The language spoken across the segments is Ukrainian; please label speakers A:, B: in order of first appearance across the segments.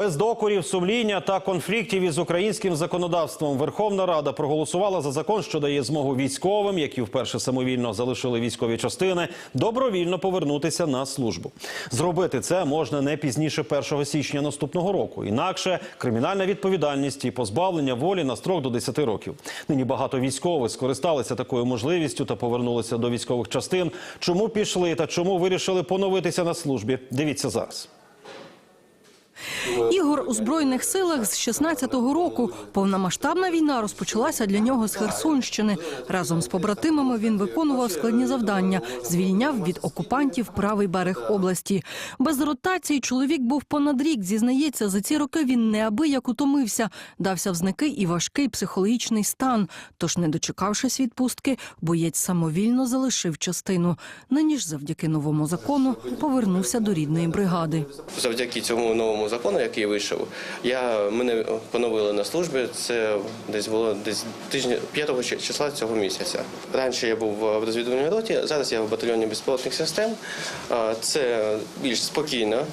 A: Без докорів, сумління та конфліктів із українським законодавством Верховна Рада проголосувала за закон, що дає змогу військовим, які вперше самовільно залишили військові частини, добровільно повернутися на службу. Зробити це можна не пізніше 1 січня наступного року. Інакше кримінальна відповідальність і позбавлення волі на строк до 10 років. Нині багато військових скористалися такою можливістю та повернулися до військових частин. Чому пішли та чому вирішили поновитися на службі? Дивіться зараз.
B: Ігор у збройних силах з 16-го року. Повномасштабна війна розпочалася для нього з Херсонщини. Разом з побратимами він виконував складні завдання, звільняв від окупантів правий берег області. Без ротації чоловік був понад рік. Зізнається, за ці роки він неабияк утомився, дався в знаки і важкий психологічний стан. Тож, не дочекавшись відпустки, боєць самовільно залишив частину. Нині ж, завдяки новому закону, повернувся до рідної бригади.
C: Завдяки цьому новому закону, який вийшов, я мене поновили на службі. Це десь було десь тижня 5 числа цього місяця. Раніше я був в розвідувальній роті, зараз я в батальйоні безпілотних систем. Це більш спокійна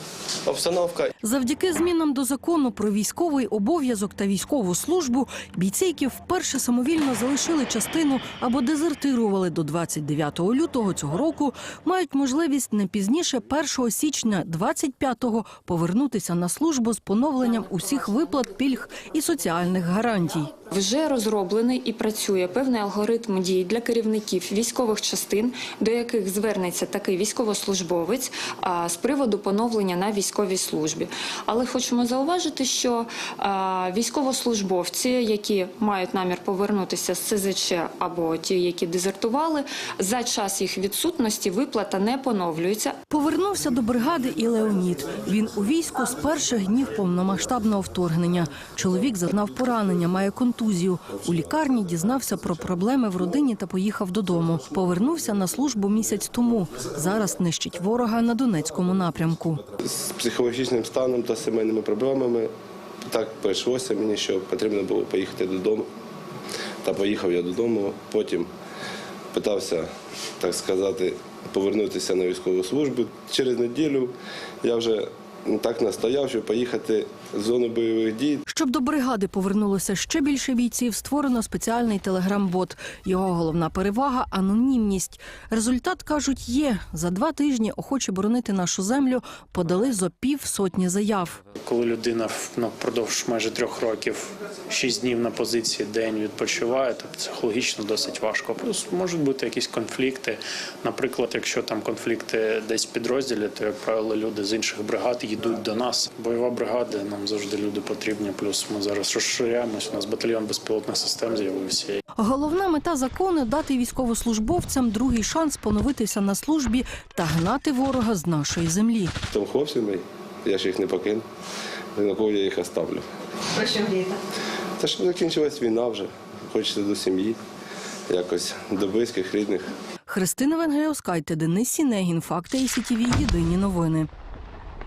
C: обстановка.
B: Завдяки змінам до закону про військовий обов'язок та військову службу бійці, які вперше самовільно залишили частину або дезертирували до 29 лютого цього року, мають можливість не пізніше 1 січня 25-го повернутися на службу з поновленням усіх виплат, пільг і соціальних гарантій.
D: Вже розроблений і працює певний алгоритм дій для керівників військових частин, до яких звернеться такий військовослужбовець з приводу поновлення на військовій службі. Але хочемо зауважити, що військовослужбовці, які мають намір повернутися з СЗЧ або ті, які дезертували, за час їх відсутності виплата не поновлюється.
B: Повернувся до бригади і Леонід. Він у війську з перших днів повномасштабного вторгнення. Чоловік зазнав поранення, має контузію. У лікарні дізнався про проблеми в родині та поїхав додому. Повернувся на службу місяць тому. Зараз нищить ворога на Донецькому напрямку.
E: з психологічним станом та сімейними проблемами так прийшлося мені, що потрібно було поїхати додому. Та поїхав я додому. Потім питався, так сказати, повернутися на військову службу. Через неділю я вже так настояв, щоб поїхати в зону бойових дій.
B: Щоб до бригади повернулося ще більше бійців, створено спеціальний телеграм-бот. Його головна перевага анонімність. Результат кажуть, є за два тижні охочі боронити нашу землю подали зо пів сотні заяв.
F: Коли людина ну, впродовж майже трьох років, шість днів на позиції, день відпочиває, то психологічно досить важко. Плюс можуть бути якісь конфлікти. Наприклад, якщо там конфлікти десь в підрозділі, то як правило люди з інших бригад їдуть до нас. Бойова бригада нам завжди люди потрібні. Плюс ми зараз розширяємось. У нас батальйон безпілотних систем з'явився.
B: Головна мета закону дати військовослужбовцям другий шанс поновитися на службі та гнати ворога з нашої землі.
E: Там хлопці мої, я ж їх не покину. На кого я їх оставлю.
G: Про що мрієте?
E: Та щоб закінчилась війна вже. Хочеться до сім'ї, якось до близьких, рідних.
B: Христина Венгеляускайте, Денис Сінегін, Факти і СІТІВІ. Єдині новини.